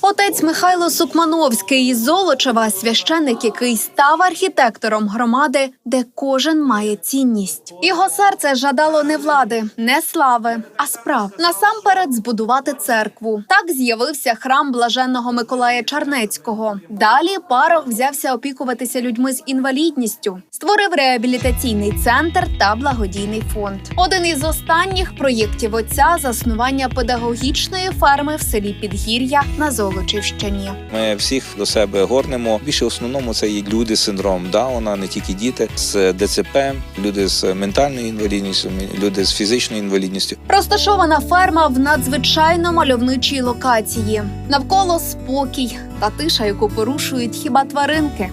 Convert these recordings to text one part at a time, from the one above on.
Отець Михайло Сукмановський із Золочева, священник, який став архітектором громади, де кожен має цінність. Його серце жадало не влади, не слави, а справ. Насамперед збудувати церкву. Так з'явився храм блаженного Миколая Чарнецького. Далі парох взявся опікуватися людьми з інвалідністю, створив реабілітаційний центр та благодійний фонд. Один із останніх проєктів отця заснування педагогічної ферми в селі Підгір'я на Золочівщині. Ми всіх до себе горнемо. Більше в основному це є люди з синдромом Дауна, не тільки діти з ДЦП, люди з ментальною інвалідністю, люди з фізичною інвалідністю. Розташована ферма в надзвичайно мальовничій локації. Навколо спокій та тиша, яку порушують хіба тваринки.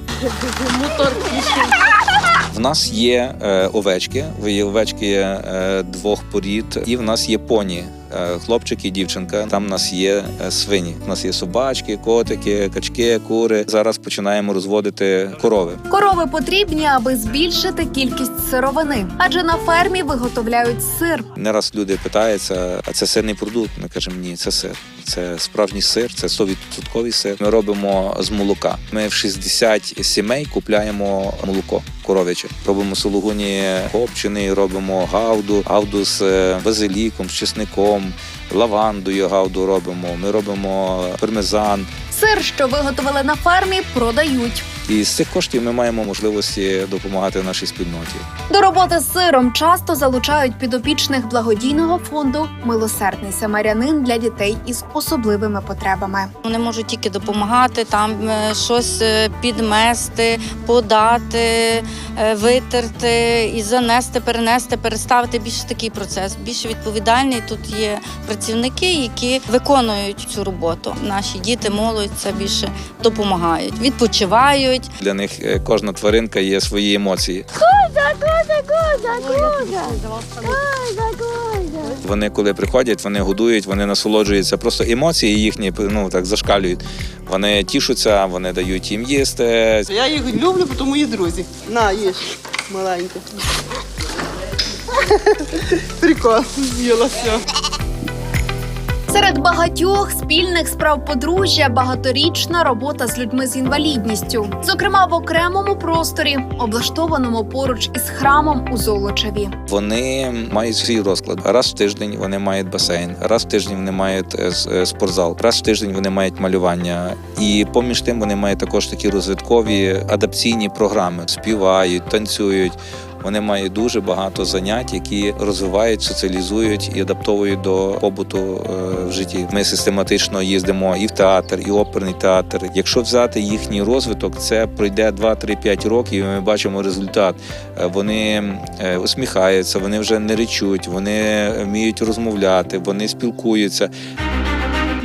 В нас є е, овечки. Є овечки е, двох порід, і в нас є поні. е, Хлопчик і дівчинка. Там в нас є е, свині. У нас є собачки, котики, качки, кури. Зараз починаємо розводити корови. Корови потрібні, аби збільшити кількість сировини, адже на фермі виготовляють сир. Не раз люди питаються, а це сирний продукт. Ми кажемо, ні, це сир. Це справжній сир, це 100% сир. Ми робимо з молока. Ми в 60 сімей купляємо молоко коров'яче. Робимо сулугуні копчини, робимо гавду, гавду з е, базиліком, з чесником, лавандою гавду робимо. Ми робимо пармезан. Сир, що виготовили на фермі, продають. І з цих коштів ми маємо можливості допомагати нашій спільноті. До роботи з сиром часто залучають підопічних благодійного фонду Милосердний самарянин для дітей із особливими потребами. Вони можуть тільки допомагати, там е, щось е, підмести, подати, е, витерти і занести, перенести, переставити. Більше такий процес, більш відповідальний. Тут є працівники, які виконують цю роботу. Наші діти, молодь це більше допомагають, відпочивають. Для них е, кожна тваринка є свої емоції. Вони коли приходять, вони годують, вони насолоджуються. Просто емоції їхні ну так зашкалюють. Вони тішуться, вони дають їм їсти. Я їх люблю, тому мої друзі. На, їж, маленька. Прикол, з'їла все. Серед багатьох спільних справ подружжя багаторічна робота з людьми з інвалідністю, зокрема в окремому просторі, облаштованому поруч із храмом у Золочеві. Вони мають свій розклад. Раз в тиждень вони мають басейн, раз в тиждень вони мають е, е, спортзал, раз в тиждень вони мають малювання. І поміж тим вони мають також такі розвиткові адаптаційні програми. Співають, танцюють. Вони мають дуже багато занять, які розвивають, соціалізують і адаптовують до побуту е, в житті. Ми систематично їздимо і в театр, і оперний театр. Якщо взяти їхній розвиток, це пройде 2-3-5 років. і Ми бачимо результат. Е, Вони е, усміхаються, вони вже не речуть, вони вміють розмовляти, вони спілкуються.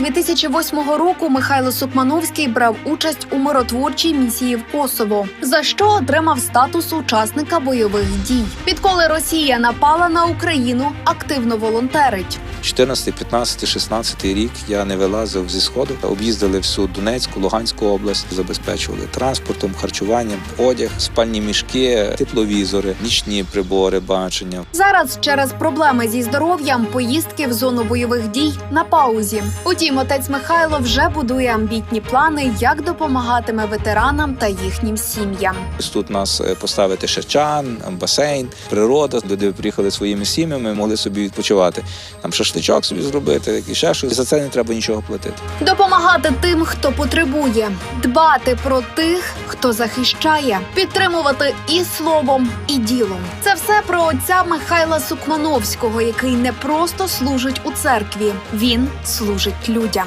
2008 року Михайло Сукмановський брав участь у миротворчій місії в Косово, за що отримав статус учасника бойових дій. Відколи Росія напала на Україну, активно волонтерить. 14, 15, 16 рік я не вилазив зі сходу. Об'їздили всю Донецьку, Луганську область, забезпечували транспортом, харчуванням, одяг, спальні мішки, тепловізори, нічні прибори, бачення. Зараз через проблеми зі здоров'ям поїздки в зону бойових дій на паузі. Утім, отець Михайло вже будує амбітні плани, як допомагатиме ветеранам та їхнім сім'ям. Тут нас е, поставити шачан, басейн, природа. Люди приїхали своїми сім'ями, могли собі відпочивати. Там шашличок собі зробити, і ще щось. За це не треба нічого платити. Допомагати тим, хто потребує, дбати про тих, хто захищає, підтримувати і словом, і ділом. Це все про отця Михайла Сукмановського, який не просто служить у церкві, він служить людям.